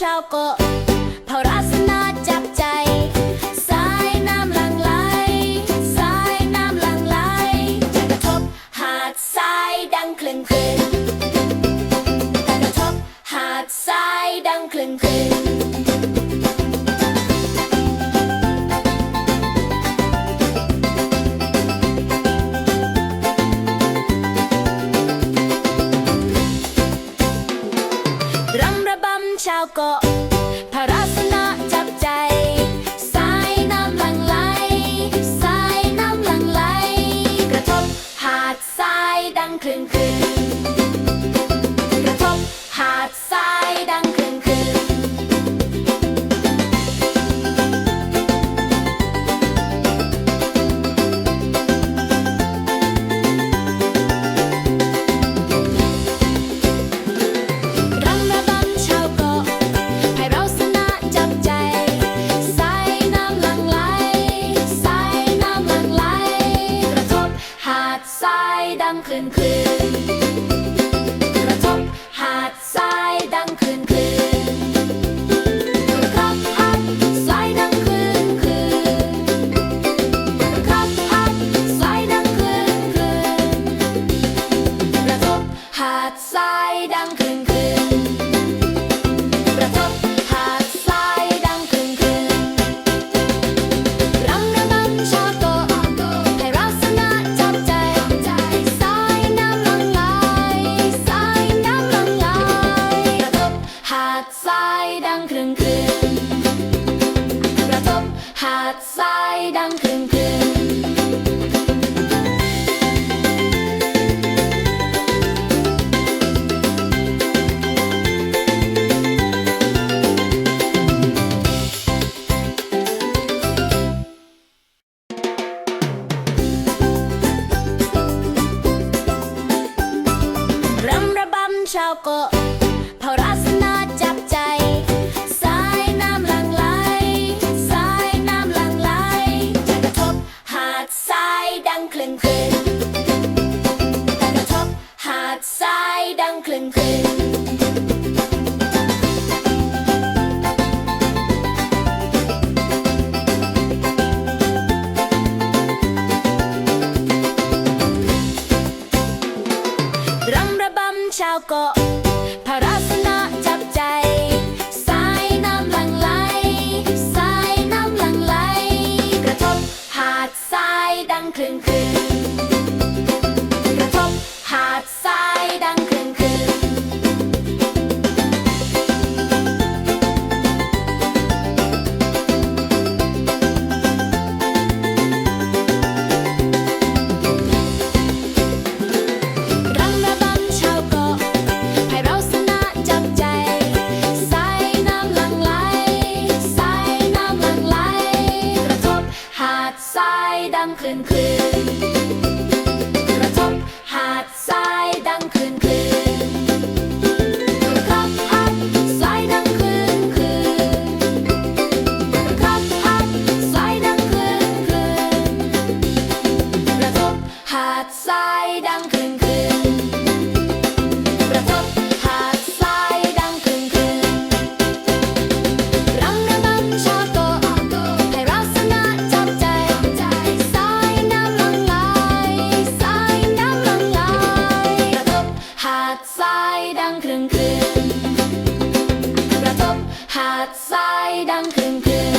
ชาวเกาะพระราสนาจับใจ สายน้ำหลังไหล สายน้ำหลังไหลจะกระทบหาดทรายดังคลึงคืนแต่กระทบหาดทรายดังคลึงคืน loco. ดังคลื่นคลื่น hạt sai đang khừng khừng. Răm ra băm sao cậu. งคลึงคลึงแต่กระทบหาดทรายดังคลึงคลึงระบำชาวเกาะ ทรายดังคลื่นคลื่นกระทบหาดทรายดังคลื่นคลื่นกระทบหาดทรายดังคลื่นคลื่นกระทบหาดทรายดังคลื่นคลื่นกระทบหาดทรายายดังคลื่นคืน